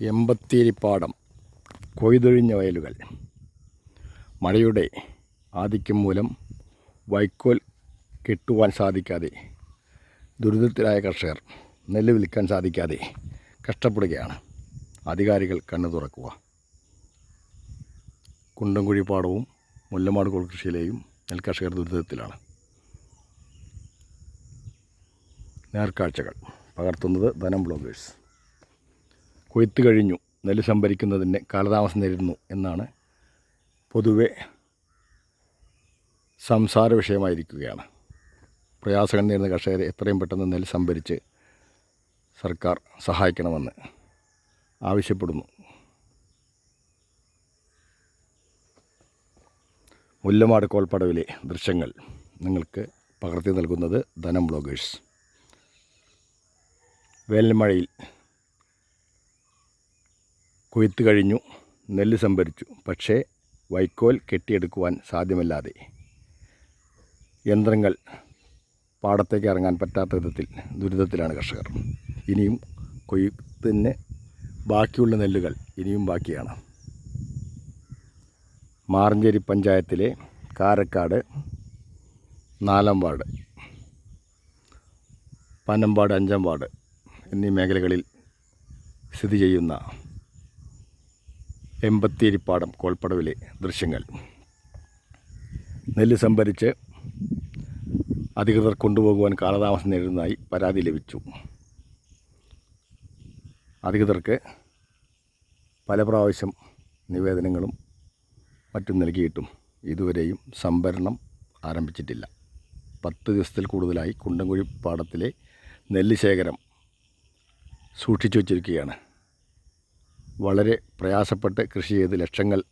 എമ്പത്തേരിപ്പാടം കൊയ്തൊഴിഞ്ഞ വയലുകൾ. മഴയുടെ ആധിക്യം മൂലം വൈക്കോൽ കെട്ടുവാൻ സാധിക്കാതെ ദുരിതത്തിലായ കർഷകർ നെല്ല് വിൽക്കാൻ സാധിക്കാതെ കഷ്ടപ്പെടുകയാണ്. അധികാരികൾ കണ്ണു തുറക്കുക. കുണ്ടംകുഴി പാടവും മുല്ലമാട് കൊൾകൃഷിയിലെയും നെൽകർഷകർ ദുരിതത്തിലാണ്. നേർക്കാഴ്ചകൾ. പകർത്തുന്നത് ധനം ബ്ലോഗേഴ്സ് കൊയ്ത്ത് കഴിഞ്ഞു നെല്ല് സംഭരിക്കുന്നതിന് കാലതാമസം നേരിടുന്നു എന്നാണ് പൊതുവെ സംസാര വിഷയമായിരിക്കുകയാണ്. പ്രയാസങ്ങൾ നേരിടുന്ന കർഷകരെ എത്രയും പെട്ടെന്ന് നെല്ല് സംഭരിച്ച് സർക്കാർ സഹായിക്കണമെന്ന് ആവശ്യപ്പെടുന്നു. മുല്ലമാട് കോൾപ്പടവിലെ ദൃശ്യങ്ങൾ നിങ്ങൾക്ക് പകർത്തി നൽകുന്നത് ധനം ബ്ലോഗേഴ്സ്. വേനൽമഴയിൽ കൊയ്ത്ത് കഴിഞ്ഞു നെല്ല് സംഭരിച്ചു. പക്ഷേ വൈക്കോൽ കെട്ടിയെടുക്കുവാൻ സാധ്യമല്ലാതെ. യന്ത്രങ്ങൾ പാടത്തേക്ക് ഇറങ്ങാൻ പറ്റാത്ത വിധത്തിൽ ദുരിതത്തിലാണ് കർഷകർ. ഇനിയും കൊയ്ത്തിന് ബാക്കിയുള്ള നെല്ലുകൾ ഇനിയും ബാക്കിയാണ്. മാറഞ്ചേരി പഞ്ചായത്തിലെ കാരക്കാട് നാലാം വാർഡ് പനമ്പാട് അഞ്ചാം വാർഡ് എന്നീ മേഖലകളിൽ സ്ഥിതി ചെയ്യുന്ന എമ്പത്തേരിപ്പാടം കോൾപ്പടവിലെ ദൃശ്യങ്ങൾ. നെല്ല് സംഭരിച്ച് അധികൃതർ കൊണ്ടുപോകുവാൻ കാലതാമസം നേരിടുന്നതായി പരാതി ലഭിച്ചു. അധികൃതർക്ക് പല പ്രാവശ്യം നിവേദനങ്ങളും മറ്റും നൽകിയിട്ടും ഇതുവരെയും സംഭരണം ആരംഭിച്ചിട്ടില്ല. പത്ത് ദിവസത്തിൽ കൂടുതലായി കുണ്ടംകുഴി പാടത്തിലെ നെല്ല് ശേഖരം സൂക്ഷിച്ചു വച്ചിരിക്കുകയാണ്. വളരെ പ്രയാസപ്പെട്ട് കൃഷി ചെയ്ത് ലക്ഷങ്ങൾ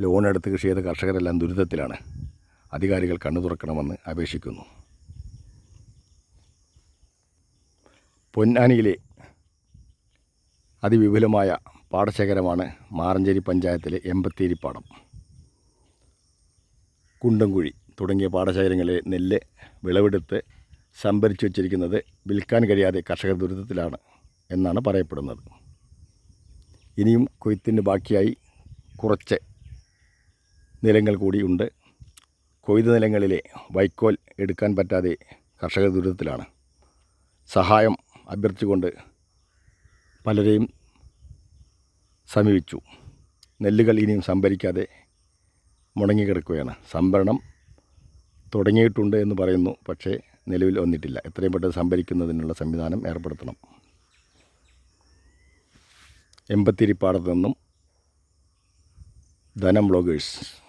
ലോണെടുത്ത് കൃഷി ചെയ്ത കർഷകരെല്ലാം ദുരിതത്തിലാണ്. അധികാരികൾ കണ്ണു തുറക്കണമെന്ന് അപേക്ഷിക്കുന്നു. പൊന്നാനിയിലെ അതിവിപുലമായ പാടശേഖരമാണ് മാറഞ്ചേരി പഞ്ചായത്തിലെ എമ്പത്തേരിപ്പാടം കുണ്ടംകുഴി തുടങ്ങിയ പാടശേഖരങ്ങളിലെ നെല്ല് വിളവെടുത്ത് സംഭരിച്ചു വച്ചിരിക്കുന്നത് വിൽക്കാൻ കഴിയാതെ കർഷകർ ദുരിതത്തിലാണ് എന്നാണ് പറയപ്പെടുന്നത്. ഇനിയും കൊയ്ത്തിന് ബാക്കിയായി കുറച്ച് നിലങ്ങൾ കൂടിയുണ്ട് കൊയ്ത് നിലങ്ങളിലെ വൈക്കോൽ എടുക്കാൻ പറ്റാതെ കർഷക ദുരിതത്തിലാണ്. സഹായം അഭ്യർത്ഥിച്ചുകൊണ്ട് പലരെയും സമീപിച്ചു. നെല്ലുകൾ ഇനിയും സംഭരിക്കാതെ മുടങ്ങിക്കിടക്കുകയാണ് സംഭരണം തുടങ്ങിയിട്ടുണ്ട് എന്ന് പറയുന്നു പക്ഷേ നിലവിൽ വന്നിട്ടില്ല. എത്രയും പെട്ടെന്ന് സംഭരിക്കുന്നതിനുള്ള സംവിധാനം ഏർപ്പെടുത്തണം. എമ്പത്തിരിപ്പാടത്ത് നിന്നും ധനം ബ്ലോഗേഴ്സ്.